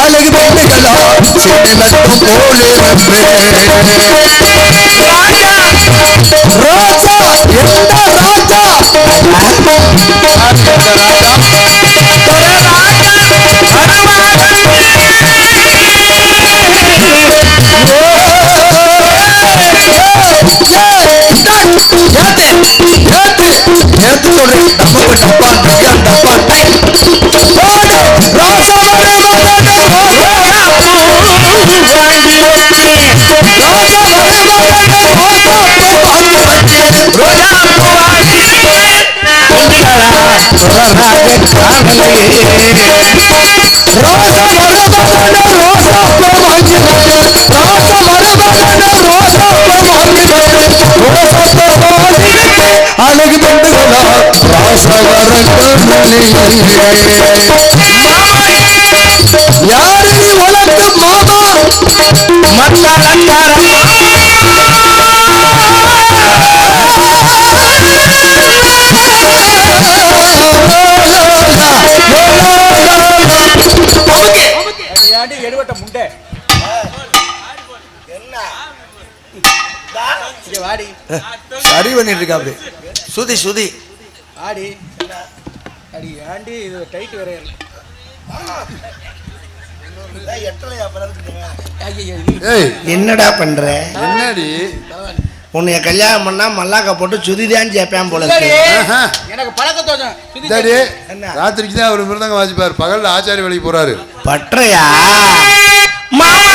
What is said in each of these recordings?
அழகு பெண்களா செடிலத்து போலிருப்பே ராஜா யாரு உனக்கு மாமா ஏன்டி பண்ணிட்டு இருக்கா அப்படி சுதி சுதி. வாடி அடி ஏன்டி இது டைட் வேற. என்னடா பண்ற? என்னடி? உன்னைய கல்யாணம் பண்ணா மல்லாக்க போட்டு சுதிதான் சேப்பேன் போல. எனக்கு பழக்க தோணும். டேடி என்ன? ராத்திரிக்கு தான் அவர் மிருதங்க வாசிப்பார். பகல்ல ஆச்சாரி வேலைக்கு போறாரு. பற்றையா? மாடு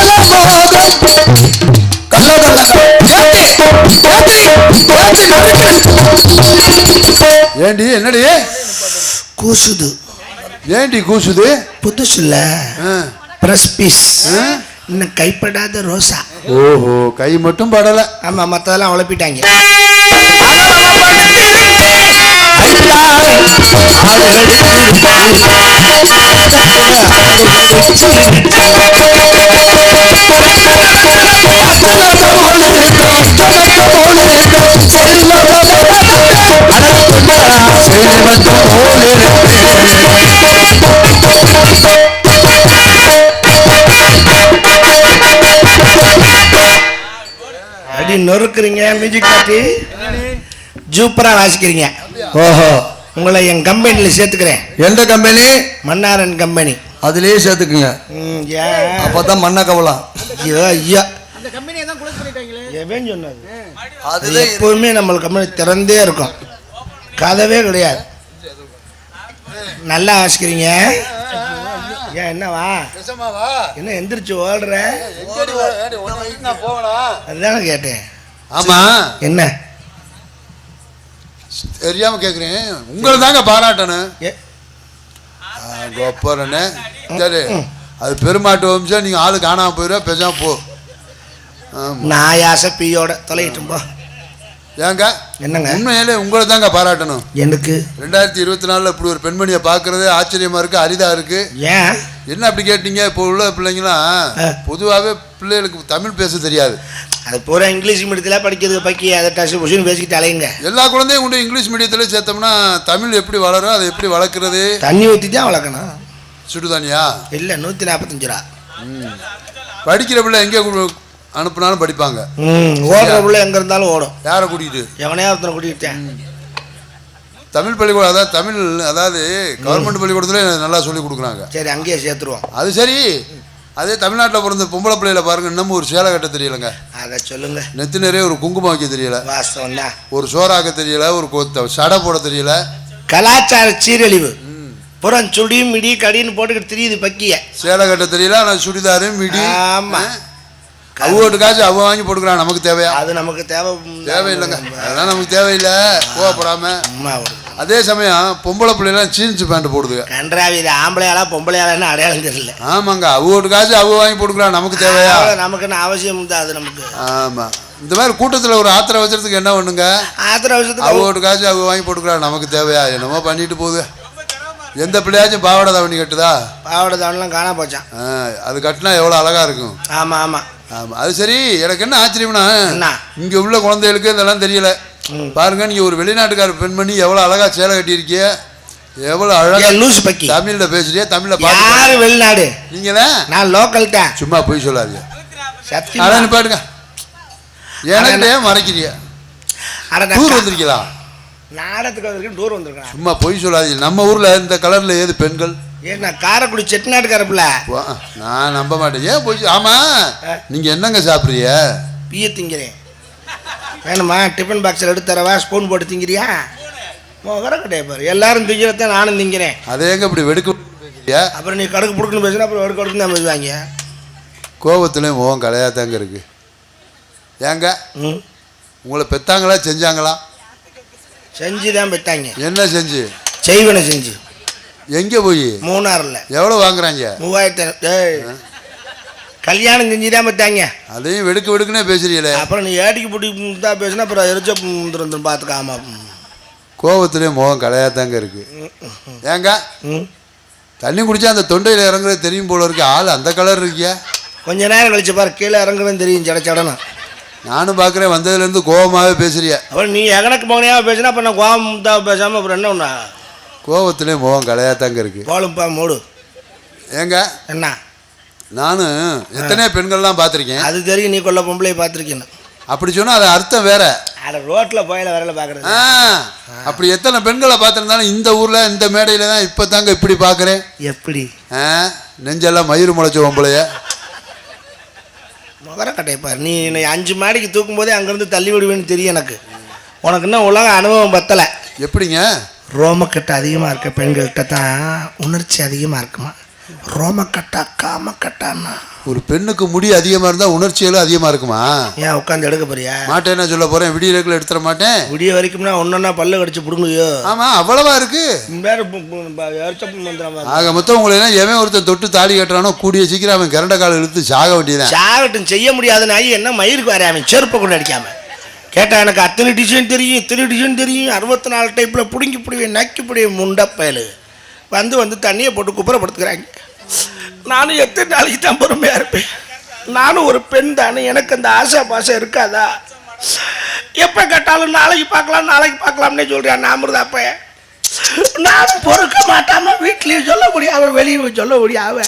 ஏண்டி என்னடி? கூசுது. ஏண்டி கூசுது? புதுசுல. Fresh piece? இன்னும் கைப்படாத ரோசா. ஓஹோ கை மட்டும் படல. ஆமா மத்ததெல்லாம் உழப்பிட்டாங்க. அடி நொறுக்குறீங்க மியூசிக் பாட்டி சூப்பரா வாசிக்கிறீங்க. ஓஹோ. உங்களை என் கம்பெனியில் சேர்த்துக்கிறேன். எந்த கம்பெனி மன்னாரன் கம்பெனி அதுலயே சேர்த்துக்குங்க. ம், ஏன்? அப்பதான் மண்ண கவலாம். ஐயோ ஐயா. தான் அது. எப்பவுமே நம்மளுக்கு கம்பெனி திறந்தே இருக்கும். கதவே கிடையாது. நல்லா வாசிக்கிறீங்க. ஏன் என்னவா என்ன எந்திரிச்சு ஓடுற? அதுதானே கேட்டேன். ஆமா. என்ன? தெரியாம கேக்குறேன் உங்களை தாங்க பாராட்டணும். கோப்பரண்ணே சரி. அது பெருமாட்டு வம்சம். நீங்க ஆளு காணாம போயிடுவா பேசாம போ. ஆசை பீயோட தொலையிட்டும் போ. ஏங்க? என்னங்க? உண்மையிலே உங்களை தாங்க பாராட்டணும். எனக்கு. ரெண்டாயிரத்தி இருபத்தி நாலில் இப்படி ஒரு பெண்மணியை பார்க்கறது ஆச்சரியமா இருக்கு அரிதா இருக்கு. ஏன்? என்ன அப்படி கேட்டீங்க? இப்போ உள்ள பிள்ளைங்களாம். பொதுவாகவே பிள்ளைகளுக்கு தமிழ் பேச தெரியாது. அது பூரா இங்கிலீஷ் மீடியத்தில் படிக்கிறது பக்கி அதை டச்சு புஷுன்னு பேசிக்கிட்டு அலையுங்க. எல்லா குழந்தையும் கொண்டு இங்கிலீஷ் மீடியத்தில் சேர்த்தோம்னா தமிழ் எப்படி வளரும் அதை எப்படி வளர்க்குறது? தண்ணி ஊற்றி தான் வளர்க்கணும். சுடுதானியா இல்லை நூற்றி நாற்பத்தஞ்சு ரூபா. படிக்கிற பிள்ளை எங்கே அனுப்புனாலும் படிப்பாங்க. ஓடுற புள்ள எங்கே இருந்தாலும் ஓடும். யாரை கூட்டிகிட்டு எவனையா ஒருத்தனை கூட்டிகிட்டேன் தமிழ் பள்ளிக்கூடம் அதாவது தமிழ் அதாவது கவர்மெண்ட் பள்ளிக்கூடத்துல நல்லா சொல்லி கொடுக்குறாங்க. சரி அங்கேயே சேர்த்துருவோம். அது சரி. அதே தமிழ்நாட்டில் பிறந்த பொம்பளை பிள்ளையில பாருங்க இன்னமும் ஒரு சேலை கட்ட தெரியலங்க. அதை சொல்லுங்க. நெத்தி நிறைய ஒரு குங்குமம் வைக்க தெரியல. வாஸ்தவம் தான் ஒரு சோறாக்க தெரியல ஒரு கொத்த சடை போட தெரியல. கலாச்சார சீரழிவு. புறம் சுடி மிடி கடின்னு போட்டுக்கிட்டு தெரியுது பக்கிய. சேலை கட்ட தெரியல ஆனால் சுடிதாரு மிடி. ஆமா. அவ்வளோட்டுக்காச்சும் அவ வாங்கி போட்டுக்கிறான் நமக்கு தேவையா? அது நமக்கு தேவை. தேவையில்லைங்க. அதெல்லாம் நமக்கு தேவையில்லை. கோவப்படாம. அம்மா ஒரு அதே சமயம் பொம்பளை பிள்ளைலாம் ஜீன்ஸ் பேண்ட் போடுதுங்க. கன்றாவி இது ஆம்பளையாளா பொம்பளையாளான்னு அடையாளம் தெரியல. ஆமாங்க அவ்வளோட்டுக்காச்சும் அவ வாங்கி போட்டுக்கிறான் நமக்கு தேவையா? நமக்குன்னு அவசியம் தான் அது நமக்கு. ஆமா. இந்த மாதிரி கூட்டத்தில் ஒரு ஆத்திரம் வச்சுறதுக்கு என்ன பண்ணுங்க? ஆத்திர அவசரத்துக்கு அவ்வளோட்டுக்காச்சும் அவ வாங்கி போட்டுக்கிறான் நமக்கு தேவையா? என்னமோ பண்ணிட்டு போகுது. எந்த பிள்ளையாச்சும் பாவாடை தவணி கட்டுதா? பாவாடை தாவணெலாம் காணா போச்சான் அது கட்டினா எவ்வளோ அழகா இருக்கும்? ஆமா ஆமா. ஆமா. அது சரி எனக்கு என்ன ஆச்சரியம்னா? இங்க உள்ள குழந்தைகளுக்கு இதெல்லாம் தெரியல. பாருங்க நீங்க ஒரு வெளிநாட்டுக்கார பெண்மணி எவ்வளவு அழகா சேலை கட்டியிருக்கிய எவ்வளவு அழகா ஏன் லூசு பக்கி? தமிழ்ல பேசுறிய தமிழ்ல யாரு வெளிநாடு? நீங்களே? நான் லோக்கல் தான் சும்மா போய் சொல்லாதீங்க. அதான் பாடுங்க எனக்கிட்டே மறைக்கிறிய டூர் வந்திருக்கீங்களா? நாடகத்துக்கு வந்திருக்கேன் டூர் வந்திருக்கேன். சும்மா போய் சொல்லாதீங்க. நம்ம ஊர்ல இந்த கலர்ல ஏது பெண்கள்? ஏன் நான் காரைக்குடி செட்டிநாட்டுக்கார பிள்ளை. வா, நான் நம்ப மாட்டேன். ஏன் போய் சொ- ஆமா நீங்க என்னங்க சாப்பிடுறீங்க? பிய திங்கிறேன். வேணுமா? டிஃபன் பாக்ஸில் எடுத்து தரவா? ஸ்பூன் போட்டு திங்கிறியா? முகர கிடையாது பாரு. எல்லாரும் திங்கிறத நானும் திங்கிறேன். அதை எங்க இப்படி வெடுக்க? அப்புறம் நீ கடுக்கு புடுக்குன்னு பேசினா அப்புறம் ஒரு கடுக்கு தான் பேசுவாங்க. கோவத்துலேயும் முகம் கலையாதாங்க இருக்கு. ஏங்க? உங்களை பெத்தாங்களா செஞ்சாங்களா? செஞ்சு தான் பெற்றாங்க என்ன செஞ்சு? செய்வனை செஞ்சு. எங்கே போய்? மூணாறில். எவ்வளோ வாங்குறாங்க? மூவாயிரத்தி கல்யாணம் செஞ்சு தான் பெற்றாங்க அதையும் வெடுக்கு வெடுக்குனே பேசுறீங்களே. அப்புறம் நீ ஏட்டிக்கு பிடி தான் பேசினா அப்புறம் எரிச்ச வந்துடும் பார்த்துக்காம கோவத்துலேயும் முகம் கலையாதாங்க இருக்கு. ஏங்க ம். தண்ணி குடிச்சா அந்த தொண்டையில் இறங்குறது தெரியும் போல இருக்கு. ஆள் அந்த கலர் இருக்கியா? கொஞ்ச நேரம் கழிச்சு பாரு கீழே இறங்குறதுன்னு தெரியும் சட சடனா. நானும் பார்க்குறேன் வந்ததுலேருந்து கோவமாகவே பேசுறிய? அப்புறம் நீ எகனக்கு மகனையாக பேசினா அப்புறம் நான் கோவம் தான் பேசாமல் அப்புறம் என்ன ஒன்றா கோவத்துலேயும் முகம் கலையாதாங்க இருக்கு. போலும்பா மூடு. ஏங்க என்ன? நானும் எத்தனையோ பெண்கள்லாம் பார்த்துருக்கேன். அது தெரியும் நீ கொல்ல பொம்பளையை பார்த்துருக்கேன்னு. அப்படி சொன்னால் அது அர்த்தம் வேற. அட ரோட்டில் போயில வரல பார்க்குறது. ஆ, அப்படி எத்தனை பெண்களை பார்த்துருந்தாலும் இந்த ஊரில் இந்த மேடையில் தான் இப்போ தாங்க இப்படி பார்க்குறேன். எப்படி? ஆ நெஞ்செல்லாம் மயிறு முளைச்ச பொம்பளைய. முகர கட்டைப்பார் நீ என்னை அஞ்சு மாடிக்கு தூக்கும் போதே அங்கேருந்து தள்ளி விடுவேன்னு தெரியும் எனக்கு. உனக்கு இன்னும் உலக அனுபவம் பத்தலை. எப்படிங்க? ரோமக்கட்டு அதிகமாக இருக்க பெண்கள்கிட்ட தான் உணர்ச்சி அதிகமாக இருக்குமா? ரோமக்கட்டா காமக்கட்டான்னா. ஒரு பெண்ணுக்கு முடி அதிகமாக இருந்தால் உணர்ச்சிகளும் அதிகமாக இருக்குமா? ஏன் உட்காந்து எடுக்க போறியா? மாட்டேன் என்ன சொல்ல போகிறேன் விடியலுக்குள்ள எடுத்துட மாட்டேன். விடிய வரைக்கும்னா ஒன்றொன்னா பல்லு கடிச்சு பிடுங்குயோ ஆமாம் அவ்வளவா இருக்கு. ஆக மொத்தம் உங்களை எல்லாம் எவன் ஒருத்தன் தொட்டு தாலி கட்டுறானோ கூடிய சீக்கிரம் அவன் கரண்ட கால இழுத்து சாக வேண்டியதான் சாகட்டும் செய்ய முடியாத நாய் என்ன மயிருக்கு வர அவன்? செருப்பை கொண்டு அடிக்காம. கேட்டா எனக்கு அத்தனை டிசைன் தெரியும் இத்தனை டிசைன் தெரியும். அறுபத்தி நாலு டைப்பில் பிடுங்கி பிடிவேன் நக்கி பிடிவேன் முண்டப்பயலு வந்து வந்து தண்ணியை போட்டு குப்புறப்படுத்துக்கிறாங்க நானும் எத்தனை நாளைக்கு தான் பொறுமையாக இருப்பேன்? நானும் ஒரு பெண் தானே எனக்கு அந்த ஆசை பாசம் இருக்காதா? எப்போ கேட்டாலும் நாளைக்கு பார்க்கலாம் நாளைக்கு பார்க்கலாம்னே சொல்கிறான் நாமருதாப்ப நானும் பொறுக்க மாட்டாம வீட்லேயும் சொல்ல முடியாம வெளியே சொல்ல முடியாம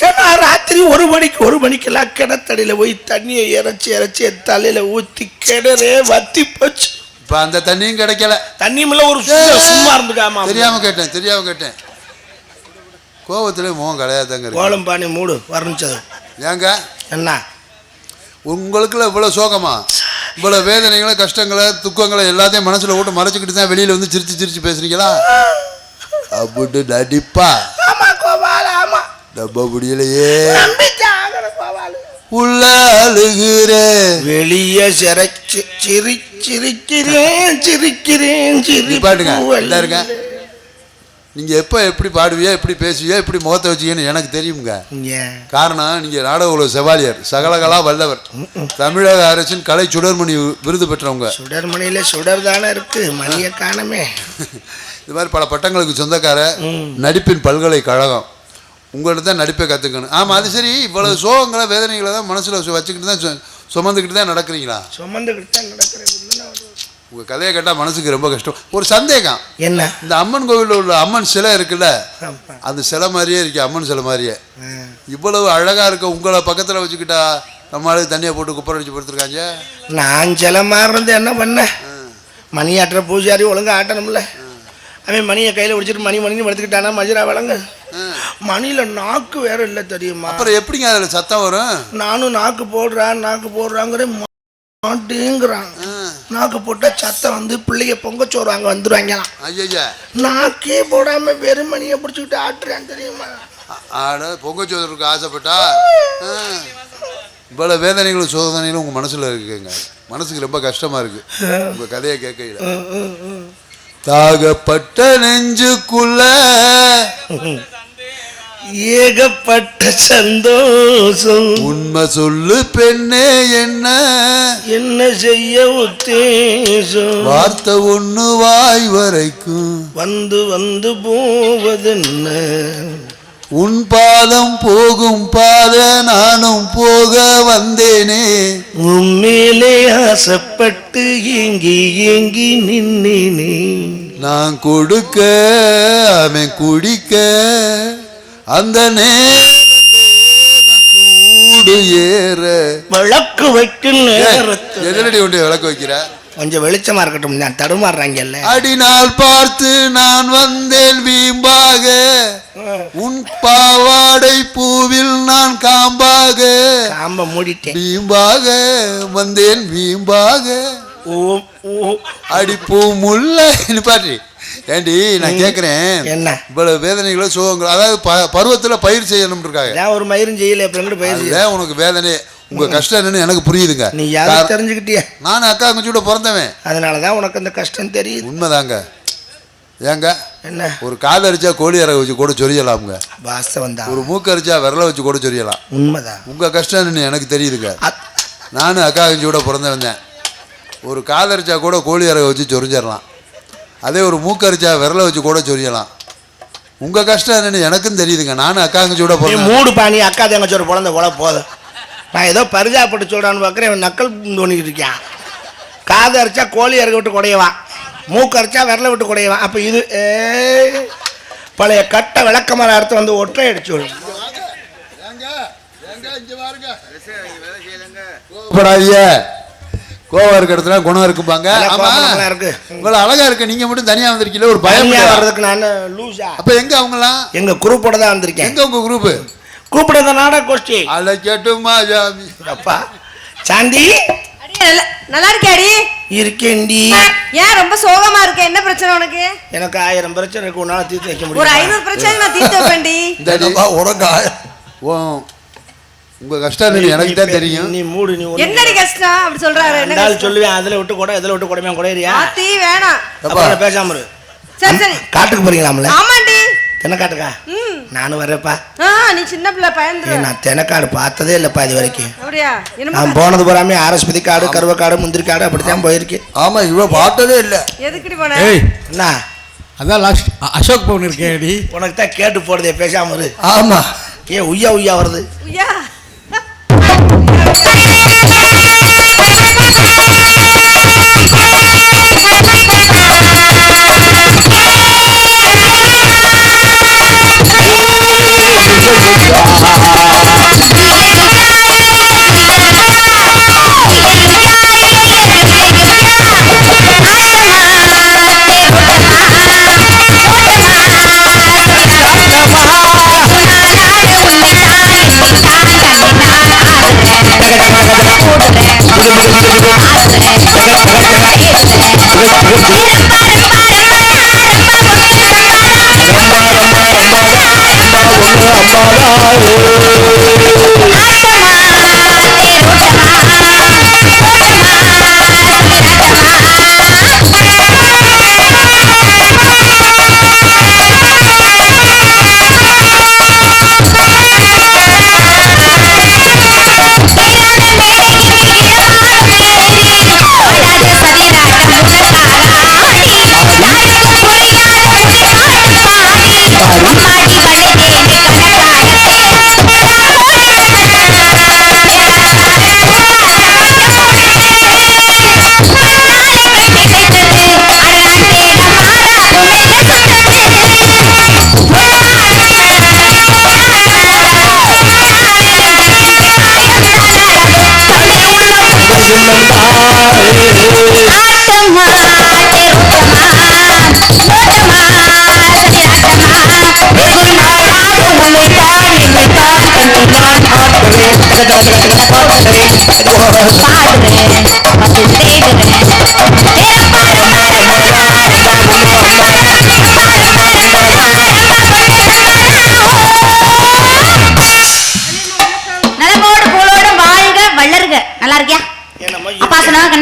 ஏன்னா ராத்திரி ஒரு மணிக்கு ஒரு மணிக்கெல்லாம் கிணத்தடியில் போய் தண்ணியை இறைச்சி இறைச்சி என் தலையில் ஊற்றி கிணறே வத்தி போச்சு. இப்போ அந்த தண்ணியும் கிடைக்கல. தண்ணியுமில்ல ஒரு சும்மா- சும்மா இருந்துக்காமா தெரியாம கேட்டேன் தெரியாம கேட்டேன். கோவத்திலே முகம் கிடையாதாங்க கோலம் பாணி மூடு வர்ணிச்சது. ஏங்க? என்ன? உங்களுக்குள்ள இவ்வளோ சோகமா? இவ்வளோ வேதனைகளை கஷ்டங்களை துக்கங்களை எல்லாத்தையும் மனசுல போட்டு மறைச்சிக்கிட்டு தான் வெளியில வந்து சிரிச்சு சிரிச்சு பேசுறீங்களா? அப்படி நடிப்பா. டப்பா முடியலையே. உள்ள அழுகிறேன். வெளியே சிறைச்சு சிரி சிரிக்கிறேன் சிரிக்கிறேன் நீ பாட்டுங்க, இதா இருங்க. நீங்க எப்ப எப்படி பாடுவியோ எப்படி பேசுவியோ எப்படி முகத்தை வச்சுக்கன்னு எனக்கு தெரியுங்க காரணம் நீங்க நாடக உலக செவாலியர் சகலகலா வல்லவர். தமிழக அரசின் கலை சுடர்மணி விருது பெற்றவங்க. சுடர்மணியில சுடர் தானே இருக்கு மணியை காணமே. இது மாதிரி பல பட்டங்களுக்கு சொந்தக்கார நடிப்பின் பல்கலைக்கழகம். உங்கள்ட்ட தான் நடிப்பை கற்றுக்கணும் ஆமாம் அது சரி. இவ்வளவு சோகங்களை வேதனைகளை தான் மனசில் வச்சுக்கிட்டு தான் சுமந்துக்கிட்டு தான் நடக்கிறீங்களா? சுமந்துக்கிட்டு தான் நடக்கிறேன். உங்கள் கதையை கேட்டால் மனசுக்கு ரொம்ப கஷ்டம். ஒரு சந்தேகம். என்ன? இந்த அம்மன் கோவிலில் உள்ள அம்மன் சிலை இருக்குல்ல. அந்த சிலை மாதிரியே இருக்கு அம்மன் சிலை மாதிரியே. இவ்வளவு அழகாக இருக்க உங்களை பக்கத்தில் வச்சுக்கிட்டா நம்மளுக்கு தண்ணியை போட்டு குப்பரை அடிச்சு படுத்துருக்காங்க? நான் சில மாதிரி இருந்து என்ன பண்ணேன் மணி ஆட்டுற பூஜாரி ஒழுங்கா ஆட்டணும்ல. அவன் மணியை கையில் பிடிச்சிட்டு மணி மணின்னு படுத்துக்கிட்டானா மஜுரா வழங்க மணியில நாக்கு வேற இல்லை தெரியுமா? அப்புறம் எப்படிங்க அதில் சத்தம் வரும்? நானும் நாக்கு போடுறான் நாக்கு போடுறாங்கிற மாட்டேங்கிறான் நாக்கு போட்டா சத்தம் வந்து பிள்ளைங்க பொங்கச்சோறு அங்கே வந்துடுவாங்களாம் ஐயா நாக்கே போடாம வெறும் மணியை பிடிச்சிக்கிட்டு ஆட்டுறான் தெரியுமா? ஆட பொங்கச்சோதருக்கு ஆசைப்பட்டா? ஆ. இவ்வளவு வேதனைகளும் சோதனைகளும் உங்கள் மனசில் இருக்குங்க. மனசுக்கு ரொம்ப கஷ்டமாக இருக்கு. உங்கள் கதையை கேட்கையில். தாகப்பட்ட நெஞ்சுக்குள்ள ஏகப்பட்ட சந்தோஷம். உண்மை சொல்லு பெண்ணே என்ன? என்ன செய்ய உத்தேசம்? வார்த்தை ஒண்ணு வாய் வரைக்கும். வந்து வந்து போவதென்ன? உன் பாதம் போகும் பாத நானும் போக வந்தேனே. உண்மையிலே ஆசைப்பட்டு ஏங்கி ஏங்கி நின்னேனே. நான் கொடுக்க அவன் குடிக்க. அந்த கூடு ஏற. விளக்கு வைக்கும் எதிரடி ஒன்றை விளக்கு வைக்கிற? கொஞ்சம் வெளிச்சமா இருக்கட்டும் நான் தடுமாறுறாங்கல்ல. அடிநாள் பார்த்து நான் வந்தேன் வீம்பாக. உன் பாவாடை பூவில் நான் காம்பாக. காம்ப மூடிட்டேன். வீம்பாக வந்தேன் வீம்பாக. ஓ ஓ. அடிப்பூ முல்லை. பாட்டி ஏண்டி நான் கேட்குறேன் என்ன? இவ்வளவு வேதனைகளோ சோகங்களோ அதாவது ப பருவத்தில் பயிர் செய்யணும்னு இருக்காங்க. ஏன் ஒரு மயிரும் செய்யல எங்கிட்டு பயிர் செய்ய அதுதான் உனக்கு வேதனை. உங்க கஷ்டம் என்னன்னு எனக்கு புரியுதுங்க. நீ யாரும் தெரிஞ்சுக்கிட்டிய? நானும் அக்கா கூட பிறந்தவன். அதனால தான் உனக்கு அந்த கஷ்டம் தெரியுது. உண்மைதாங்க. ஏங்க என்ன? ஒரு காதரிச்சா கோழி இறக வச்சு கூட சொரியலாமுங்க வாஸ்தவம் தான். ஒரு மூக்கரிச்சா விரல வச்சு கூட சொரியலாம் உண்மைதான். உங்க கஷ்டம் என்னன்னு எனக்கு தெரியுதுங்க. நானும் அக்கா கூட பிறந்தவன் தான் ஒரு காதரிச்சா கூட கோழி இறக வச்சு சொரிஞ்சிடலாம். அதே ஒரு மூக்கரிச்சா விரல வச்சு கூட சொரியலாம். உங்க கஷ்டம் என்னன்னு எனக்கும் தெரியுதுங்க. நானும் அக்கா கூட நீ பிறந்தேன் மூடு பாணி அக்கா தங்கச்சி ஒரு குழந்தை போல போதும் நான் ஏதோ பரிதாபப்பட்டு சொல்றான்னு பார்க்குறேன் நக்கல் தோணிக்கிட்டு இருக்கான் காது அரைச்சா கோழி இறக்க விட்டு குடையவான் மூக்கு அரைச்சா விரல விட்டு குடையவான் அப்போ இது ஏய், பழைய கட்ட விளக்கமர அறுத்து வந்து ஒற்றை அடிச்சு விடும் கோவப்படாதீங்க. கோவம் இருக்க இடத்துல குணம் இருக்குப்பாங்க நல்லா ஆமா. இருக்கு. இவ்வளவு அழகா இருக்கு நீங்க மட்டும் தனியா வந்திருக்கீங்களா ஒரு பயம்? வர்றதுக்கு நான் லூசா அப்ப எங்க அவங்கலாம் எங்க குரூப்போட தான் வந்திருக்கேன். எங்க உங்க குரூப் கூப்பிடுற நாடக கோஷ்டி. அழைக்கட்டுமா ஜாமி? அப்பா. சாந்தி. அடி, நல்லா- இருக்கியாடி இருக்கேன்டி. ஏன் ரொம்ப சோகமா இருக்க? என்ன பிரச்சனை உனக்கு? எனக்கு ஆயிரம் பிரச்சனை இருக்கு உன்னால தீர்த்து வைக்க ஒரு முடியும் ஐநூறு பிரச்சனை நான் தீர்த்து வைப்பேன்டி. உனக்கு ஓ, உங்க கஷ்டம் என்னன்னு எனக்கு தான் தெரியும். நீ மூடு நீ ஒண்ணு என்னடி கஷ்டம்? அப்படி சொல்றாரு. என்ன ரெண்டாள் கஷ்டம்? சொல்லுவேன் அதுல விட்டு கூட இதுல விட்டு கூடமே குடையிறியா ஆத்தி வேணாம். அப்புறம் பேசாம இரு. சரி சரி. காட்டுக்கு போறீங்களாம்ல? ஆமாண்டி. ம். நானும் வரேப்பா ஆ நீ சின்ன பிள்ளை ஏய், பயந்துரு நான் தென்னக்காடு பார்த்ததே இல்லைப்பா இது வரைக்கும். அப்படியா? என்னமோ நான் போனது பூராமே ஆரஸ்பதி காடு கருவக்காடு முந்திரி காடு அப்படித்தான் போயிருக்கேன் ஆமா இவ பார்த்ததே இல்ல. எதுக்குடி போன? ஏய். என்ன? அதான் லாஸ்ட் அசோக் பவன் இருக்கேடி உனக்கு தான் கேட்டு போடுதே பேசாம இரு. ஆமா. ஏன் உய்யா உய்யா வருது. ஐயா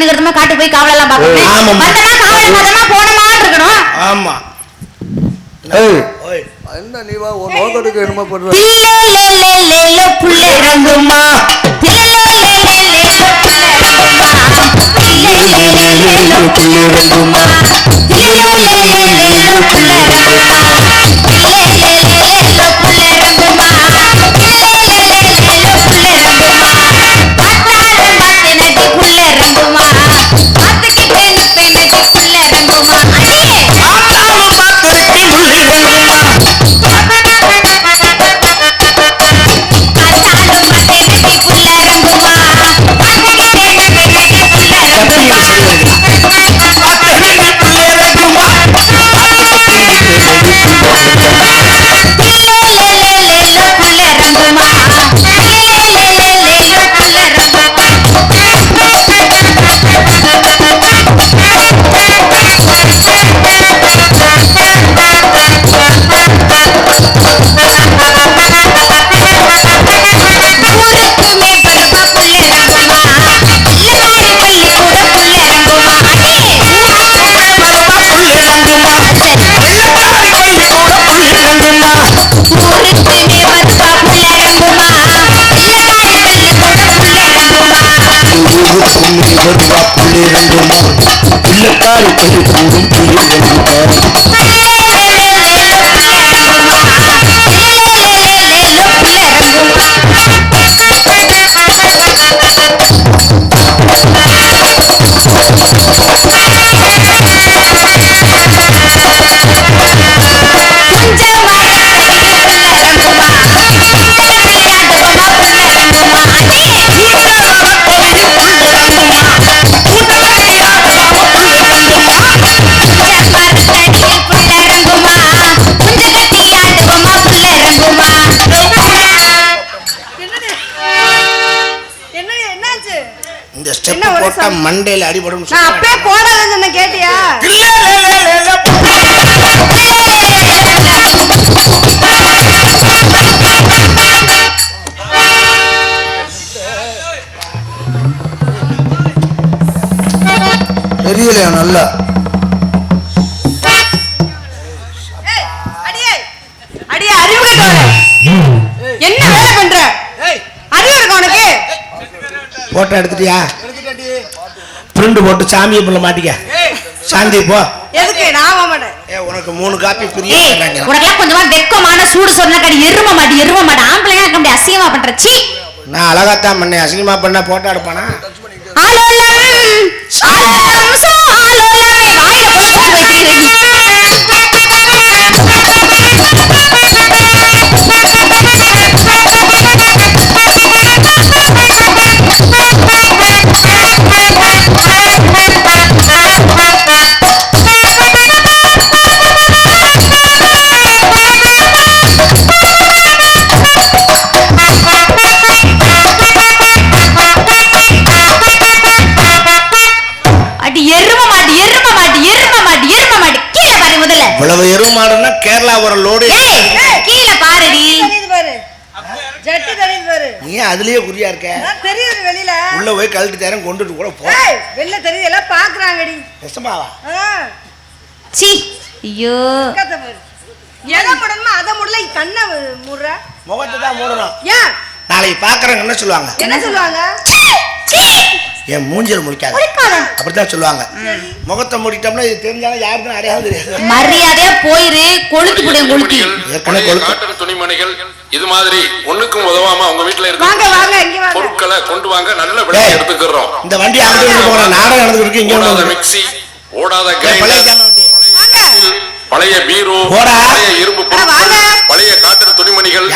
கருத்தமா காட்டு போய் காவலெல்லாம் பார்க்கணும் வந்தனா போனமா இருக்கணும் ஆமா என்ன நீ உன் நோக்கத்துக்கு என்னமோ பண்ற. தில்லேலேலேலேலோ இறங்குமா? தில்லேலேலேலேலோ புள்ளை மண்டையில அடிபடும் நான் அப்பே போடாதுன்னு சொன்ன கேட்டியா? தெரியலையா நல்லா? ஏய், அடியே அடியே அறிவு கெட்டவனே. என்ன வேலை பண்ற? ஏய். அறிவு இருக்கா உனக்கு போட்டோ எடுத்துட்டியா? பிரிண்ட் போட்டு சாமியை புள்ள மாட்டிக்க. சாந்தி போ. எதுக்கு? நான் போக மாட்டேன். ஏ உனக்கு மூணு காப்பி பிரியா உனக்கெல்லாம் கொஞ்சமா வெக்கமான சூடு சொன்ன கடி எரும மாட்டி எரும மாட்டி ஆம்பளைங்க முடியாது அசிங்கமா பண்ற. சீ. நான் அழகாத்தான் பண்ணேன். அசிங்கமா பண்ண போட்டோ எடுப்பானா? ஆலோலம் ஆலோலம் வாயில வைக்கிறீங்க அதுலயே குறியா இருக்க? தெரியுது வெளியில. உள்ள போய் கழட்டி தரேன் கொண்டுட்டு கூட போ. வெளில தெரியுது எல்லாம் பாக்குறாங்கடி. நெசமாவா? சீ ஐயோ. எதை போடணுமோ அதை முடியல கண்ணை மூடுற. முகத்தை தான் மூடணும். ஏன்? நாளைக்கு பாக்குறவங்க என்ன சொல்லுவாங்க? என்ன சொல்லுவாங்க? என் மூஞ்சில முடிக்காது. அப்படித்தான் சொல்லுவாங்க. முகத்தை மூடிட்டோம்னா இது தெரிஞ்சாலும் யாருக்கும் அடையாளம் தெரியாது. மரியாதையா போயிரு கொளுத்து புடிய கொளுத்தி ஏற்கனவே காட்டன் துணிமணிகள் இது மாதிரி ஒண்ணுக்கும் உதவாம உங்க வீட்டுல வாங்க இருக்க வாங்க இங்க வாங்க. பொருட்களை கொண்டு வாங்க நல்ல விலை. எடுத்துக்கிறோம். இந்த வண்டி அங்கே போகிற நாடகம் நடந்துருக்கு இங்கே ஓடாத வந்து. மிக்ஸி ஓடாத பழைய பீரோ. பழைய இரும்பு. பழைய காட்டன் துணிமணிகள்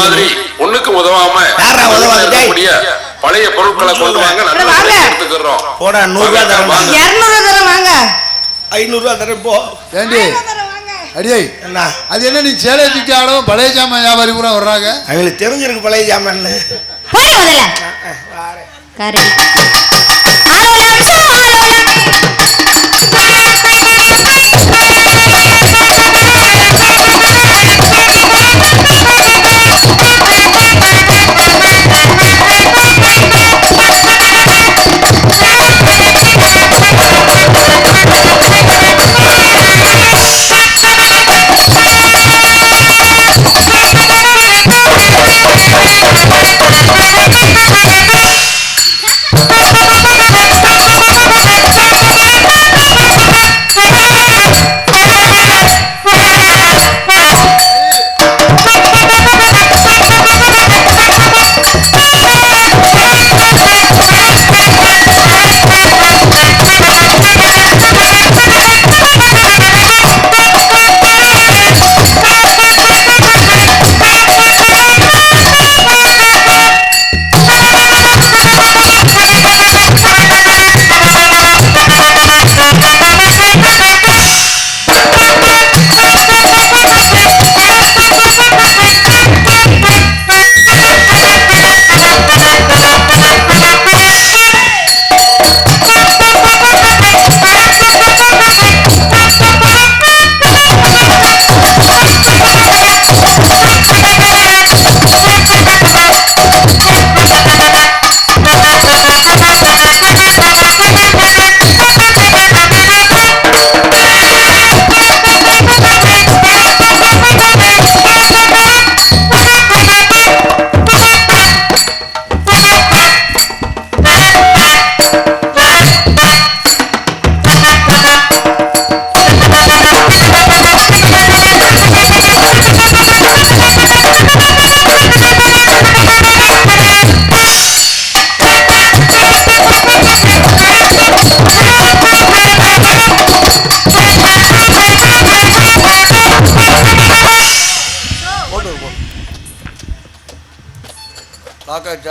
மாதிரி ஒண்ணுக்கும் உதவாம உதவாத? பழைய பொருட்களை கொண்டு வாங்க எடுத்துக்கிறோம் போடா நூறுரூவா தரேன். இரநூறுவா வாங்க. ஐநூறுரூவா தரேன் போ. ஏண்டி? அடியே என்ன? அது என்ன நீ சேலை தூக்கி ஆடும் வியாபாரி பூரா வர்றாங்க. அவங்களுக்கு தெரிஞ்சிருக்கு பழைய